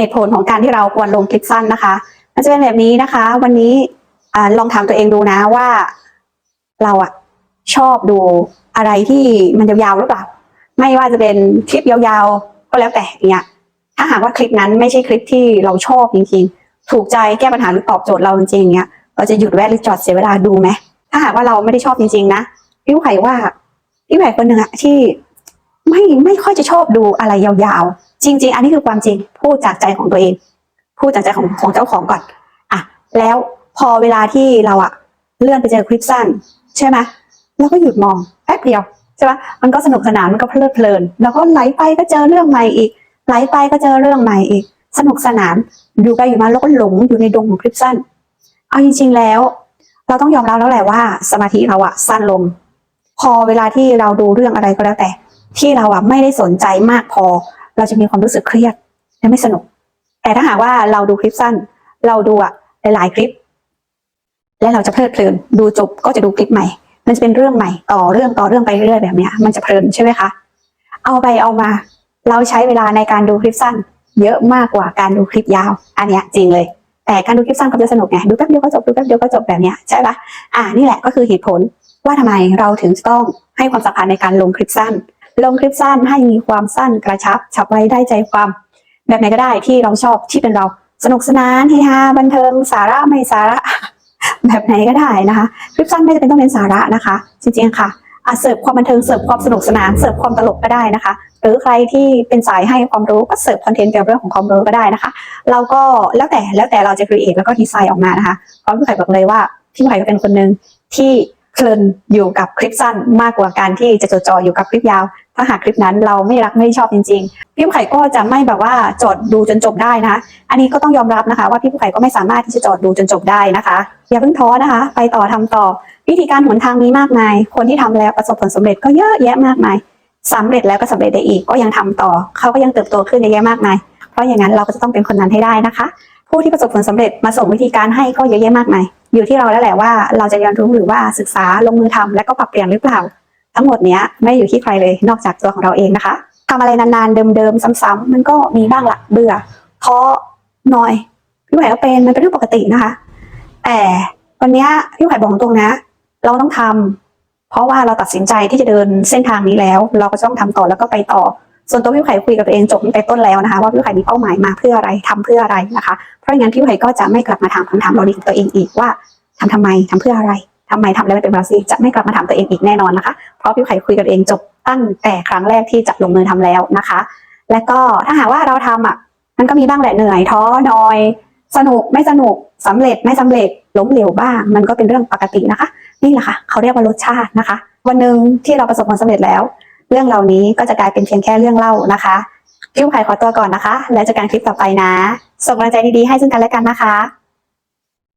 เหตุผลของการที่เราควรลงคลิปสั้นนะคะ มันจะเป็นแบบนี้นะคะ วันนี้อลองถามตัวเองดูนะว่า เราอะชอบดูอะไรที่มันยาวๆหรือเปล่า ไม่ว่าจะเป็นคลิปยาวๆ ก็แล้วแต่เนี่ยถ้าหากว่าคลิปนั้นไม่ใช่คลิปที่เราชอบจริงๆ ถูกใจแก้ปัญหาหรือตอบโจทย์เราจริงๆเนี่ยเราจะหยุดแวะหรือจอดเสียเวลาดูไหมถ้าหากว่าเราไม่ได้ชอบจริง ๆ นะพี่ไข่ว่าพี่ไข่คนหนึ่งอะที่ไม่ไม่ค่อยจะชอบดูอะไรยาวๆ จริง ๆ อันนี้คือความจริงพูดจากใจของตัวเอง พูดจากใจของของเจ้าของก่อนอะแล้วพอเวลาที่เราอะเลื่อนไปเจอคลิปสั้น ใช่ไหมเราก็หยุดมองแป๊บเดียวใช่ปะมันก็สนุกสนานมันก็เพลิดเพลิน แล้วก็ไหลไปก็เจอเรื่องใหม่อีกไหลไปก็เจอเรื่องใหม่อีก สนุกสนานอยู่ไปอยู่มาแล้วก็หลงอยู่ในดงของคลิปสั้น เอาจริง ๆแล้ว เราต้องยอมรับแล้วแหละว่าสมาธิเราอะสั้นลง พอเวลาที่เราดูเรื่องอะไรก็แล้วแต่ ที่เราอะไม่ได้สนใจมากพอ เราจะมีความรู้สึกเครียดและไม่สนุก แต่ถ้าหากว่าเราดูคลิปสั้น เราดูอะหลายๆคลิป และเราจะเพลิดเพลิน ดูจบก็จะดูคลิปใหม่ มันจะเป็นเรื่องใหม่ต่อเรื่องต่อเรื่องไปเรื่อยแบบเนี้ย มันจะเพลินใช่ไหมคะ เอาไปเอามา เราใช้เวลาในการดูคลิปสั้น เยอะมากกว่าการดูคลิปยาว อันเนี้ยจริงเลย แต่การดูคลิปสั้นก็จะสนุกไง ดูแป๊บเดียวก็จบ ดูแป๊บเดียวก็จบแบบเนี้ยใช่ปะอ่า นี่แหละก็คือเหตุผลว่าทำไมเราถึงต้องให้ความสำคัญในการลงคลิปสั้น ลงคลิปสั้นให้มีความสั้นกระชับฉับไวได้ใจความ แบบไหนก็ได้ที่เราชอบที่เป็นเราสนุกสนานเฮฮาบันเทิงสาระไม่สาระ แบบไหนก็ได้นะคะ คลิปสั้นไม่จำเป็นต้องเป็นสาระนะคะ จริงๆค่ะอะเสิร์ฟความบันเทิงเสิร์ฟความสนุกสนานเสิร์ฟความตลกก็ได้นะคะ หรือใครที่เป็นสายให้ความรู้ก็เสิร์ฟคอนเทนต์เกี่ยวกับเรื่องของความรู้ก็ได้นะคะ เราก็แล้วแต่แล้วแต่เราจะครีเอทแล้วก็ดีไซน์ออกมานะคะเพราะพี่ไข่บอกเลยว่าพี่ไข่ก็เป็นคนหนึ่งที่ เพลินอยู่กับคลิปสั้นมากกว่าการที่จะจดจ่ออยู่กับคลิปยาว ถ้าหากคลิปนั้นเราไม่รักไม่ชอบจริงๆ พี่ผู้ไข่ก็จะไม่แบบว่าจอดดูจนจบได้นะคะ อันนี้ก็ต้องยอมรับนะคะ ว่าพี่ผู้ไข่ก็ไม่สามารถที่จะจอดดูจนจบได้นะคะ อย่าเพิ่งท้อนะคะ ไปต่อทำต่อ วิธีการหนทางมีมากมาย คนที่ทำแล้วประสบผลสำเร็จก็เยอะแยะมากมายสำเร็จแล้วก็สำเร็จได้อีกก็ยังทำต่อ เขาก็ยังเติบโตขึ้นเยอะแยะมากมาย เพราะอย่างนั้นเราก็จะต้องเป็นคนนั้นให้ได้นะคะ ผู้ที่ประสบผลสำเร็จมาส่งวิธีการให้ก็เยอะแยะมากมาย อยู่ที่เราแล้วแหละว่าเราจะเรียนรู้หรือว่าศึกษาลงมือทำและก็ปรับเปลี่ยนหรือเปล่า ทั้งหมดเนี้ยไม่อยู่ที่ใครเลยนอกจากตัวของเราเองนะคะทำอะไรนานๆเดิมๆซ้ำๆมันก็มีบ้างละเบื่อท้อหน่อยพี่ไหวก็เป็นมันเป็นเรื่องปกตินะคะ แต่วันนี้พี่ไหวบอกตรงนะ เราต้องทำเพราะว่าเราตัดสินใจที่จะเดินเส้นทางนี้แล้ว เราก็ต้องทำต่อแล้วก็ไปต่อ ส่วนตัวพี่ไข่คุยกับตัวเองจบตั้งแต่ต้นแล้วนะคะ ว่าพี่ไข่มีเป้าหมายมาเพื่ออะไรทำเพื่ออะไรนะคะ เพราะงั้นพี่ไข่ก็จะไม่กลับมาถามคำถามเราดีกับตัวเองอีกว่าทำทำไมทำเพื่ออะไรทำไมทำแล้วไม่เป็นบราซีจะไม่กลับมาถามตัวเองอีกแน่นอนนะคะ เพราะพี่ไข่คุยกับตัวเองจบตั้งแต่ครั้งแรกที่จะลงมือทำแล้วนะคะ และก็ถ้าหากว่าเราทำอะมันก็มีบ้างแหละเหนื่อยท้อนอย สนุกไม่สนุกสำเร็จไม่สำเร็จล้มเหลวบ้าง มันก็เป็นเรื่องปกตินะคะ นี่แหละค่ะเขาเรียกว่ารสชาตินะคะ วันหนึ่งที่เราประสบความสำเร็จแล้ว เรื่องเหล่านี้ก็จะกลายเป็นเพียงแค่เรื่องเล่านะคะพี่ผู้ไข่ขอตัวก่อนนะคะ แล้วเจอกันคลิปต่อไปนะ ส่งกำลังใจดีๆให้ซึ่งกันและกันนะคะ